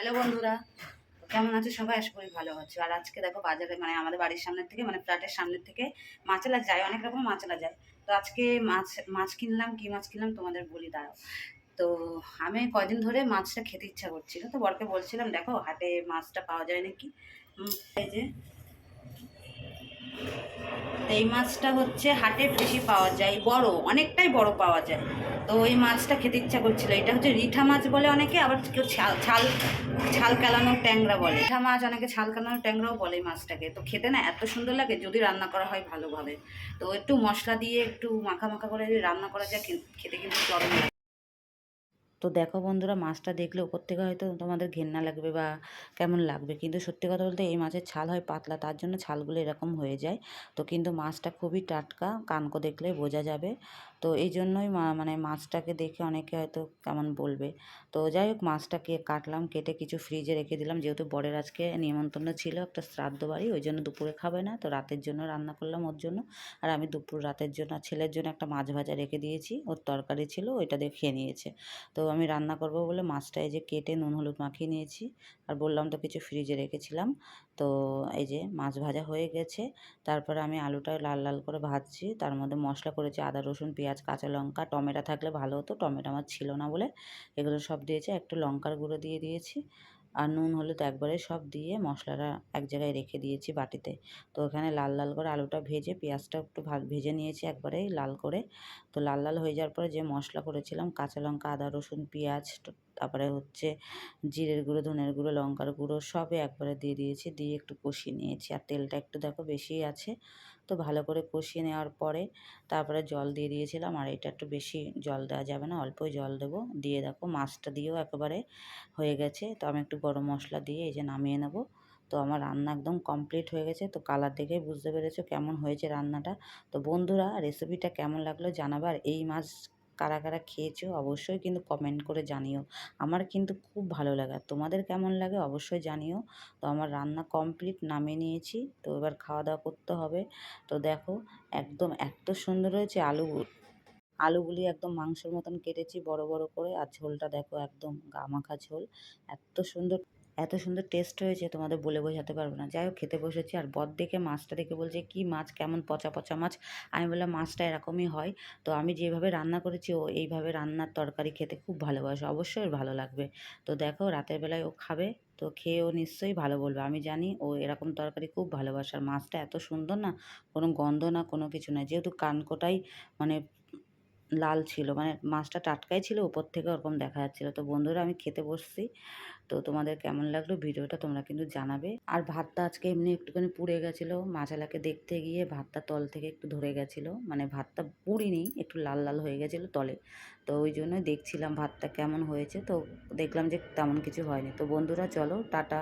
Hello বন্ধুরা, কেমন আছো? সবাই আশা করি ভালো আছো। আর আজকে দেখো বাজারে মানে আমাদের বাড়ির সামনের থেকে মানে ফ্ল্যাটের সামনের থেকে মাছলা যায়, অনেক রকম মাছলা যায়। তো আজকে মাছ মাছ কিনলাম, কি মাছ কিনলাম তোমাদের বলি, দাঁড়াও। তো আমি কদিন ধরে মাছটা খেতে ইচ্ছা করছিল তো বরকে বলছিলাম, দেখো হাটে মাছটা পাওয়া যায় নাকি? এই যে তো এই মাছটা হচ্ছে হাটে বেশি পাওয়া যায়, বড়, অনেকটাই বড় পাওয়া যায়। তো ওই মাছটা খেতে ইচ্ছা করছিল। এটা হচ্ছে রিঠা মাছ বলে অনেকে, আবার কেউ ছাল ছাল ছাল কালানো ট্যাংরা বলে। রিঠা মাছ অনেকে ছাল কালানো ট্যাংরাও বলে মাছটাকে। তো খেতে না এত সুন্দর লাগে, যদি রান্না করা হয় ভালোভাবে। তো একটু মশলা দিয়ে একটু মাখা মাখা করে যদি রান্না করা যায়, খেতে কিন্তু চরম লাগে। তো দেখো বন্ধুরা, মাছটা দেখলে উপর থেকে হয়তো তোমাদের ঘেন্না লাগবে বা কেমন লাগবে। কিন্তু সত্যি কথা বলতে এই মাছের ছাল হয় পাতলা, তার জন্য ছালগুলো এরকম হয়ে যায়। তো কিন্তু মাছটা খুবই টাটকা, কানকো দেখলে বোঝা যাবে। তো এই জন্যই মানে মাছটাকে দেখে অনেকে হয়তো কেমন বলবে। তো যাই হোক, মাছটাকে কাটলাম, কেটে কিছু ফ্রিজে রেখে দিলাম। যেহেতু বরের আজকে নিমন্ত্রণ ছিল একটা শ্রাদ্ধ বাড়ি, ওই জন্য দুপুরে খাবে না। তো রাতের জন্য রান্না করলাম ওর জন্য। আর আমি দুপুর রাতের জন্য, ছেলের জন্য একটা মাছ ভাজা রেখে দিয়েছি। ওর তরকারি ছিল, ওইটা দিয়ে খেয়ে নিয়েছে। তো আমি রান্না করব বলে মাছটা এই যে কেটে নুন, হলুদ মাখিয়ে নিয়েছি। আর বললাম তো কিছু ফ্রিজে রেখেছিলাম। তো এই যে মাছ ভাজা হয়ে গেছে। তারপরে আমি আলুটা লাল লাল করে ভাজছি। তার মধ্যে মশলা করেছি আদা, রসুন, পেঁয়াজ, কাঁচা লঙ্কা, টমেটো থাকলে ভালো হতো। টমেটো আমার ছিল না বলে এগুলো সব দিয়েছি। একটু লঙ্কার গুঁড়ো দিয়ে দিয়েছি। আর নুন, হলুদ একবারে সব দিয়ে মশলাটা এক জায়গায় রেখে দিয়েছি বাটিতে। তো ওখানে লাল লাল করে আলুটা ভেজে, পেঁয়াজটা একটু ভেজে নিয়েছি একবারেই লাল করে। তো লাল লাল হয়ে যাওয়ার পরে যে মশলা করেছিলাম, কাঁচা লঙ্কা, আদা, রসুন, পেঁয়াজ তারপরে হচ্ছে জিরের গুঁড়ো, ধনের গুঁড়ো, লঙ্কার গুঁড়ো সবই একবারে দিয়ে দিয়েছি, দিয়ে একটু কষিয়ে নিয়েছি। আর তেলটা একটু দেখো বেশিই আছে। তো ভালো করে কষিয়ে নেওয়ার পরে তারপরে জল দিয়ে দিয়েছিলাম। আর এটা একটু বেশি জল দেওয়া যাবে না, অল্পই জল দেবো। দিয়ে দেখো মাছটা দিয়েও একেবারে হয়ে গেছে। তো আমি একটু গরম মশলা দিয়ে এই যে নামিয়ে নেব। তো আমার রান্না একদম কমপ্লিট হয়ে গেছে। তো কালার দেখেই বুঝতে পেরেছ কেমন হয়েছে রান্নাটা। তো বন্ধুরা রেসিপিটা কেমন লাগল জানাবার এই মাছ কারা কারা খেয়েছো অবশ্যই কিন্তু কমেন্ট করে জানিও। আমার কিন্তু খুব ভালো লাগে। তোমাদের কেমন লাগে অবশ্যই জানিও। তো আমার রান্না কমপ্লিট নামিয়ে নিয়েছি। তো এবার খাওয়া দাওয়া করতে হবে। তো দেখো, একদম এত সুন্দর হয়েছে আলু আলুগুলি একদম মাংসের মতন কেটেছি বড় বড় করে। আর ঝোলটা দেখো একদম গা মাখা ঝোল। এত সুন্দর এত সুন্দর টেস্ট হয়েছে তোমাদের বলে বোঝাতে পারব না। যাই হোক, খেতে বসেছি আর বদ দেখে মাছটা দেখে বলছে, কি মাছ? কেমন পচা পচা মাছ? আমি বললাম, মাছটা এরকমই হয়। তো আমি যেভাবে রান্না করেছি, ও এইভাবে রান্নার তরকারি খেতে খুব ভালোবাসে। অবশ্যই ভালো লাগবে। তো দেখো, রাতের বেলায় ও খাবে, তো খেয়ে ও নিশ্চয়ই ভালো বলবে। আমি জানি ও এরকম তরকারি খুব ভালোবাসে। আর মাছটা এত সুন্দর না, কোনো গন্ধ না, কোনো কিছু না। যেহেতু কানকোটাই মানে লাল ছিল মানে মাছটা টাটকাই ছিল, উপর থেকে ওরকম দেখা যাচ্ছিল। তো বন্ধুরা, আমি খেতে বসছি। তো তোমাদের কেমন লাগল? ভিডিওটা তোমরা কিন্তু জানাবে। আর ভাতটা আজকে এমনি একটুখানি পুড়ে গেছিল। মাছালাকে দেখতে গিয়ে ভাতটা তল থেকে একটু ধরে গেছিল। মানে ভাতটা পুড়িনি, একটু লাল লাল হয়ে গেছিল তলে। তো ওই জন্য দেখছিলাম ভাতটা কেমন হয়েছে। তো দেখলাম যে তেমন কিছু হয়নি। তো বন্ধুরা, চলো, টাটা।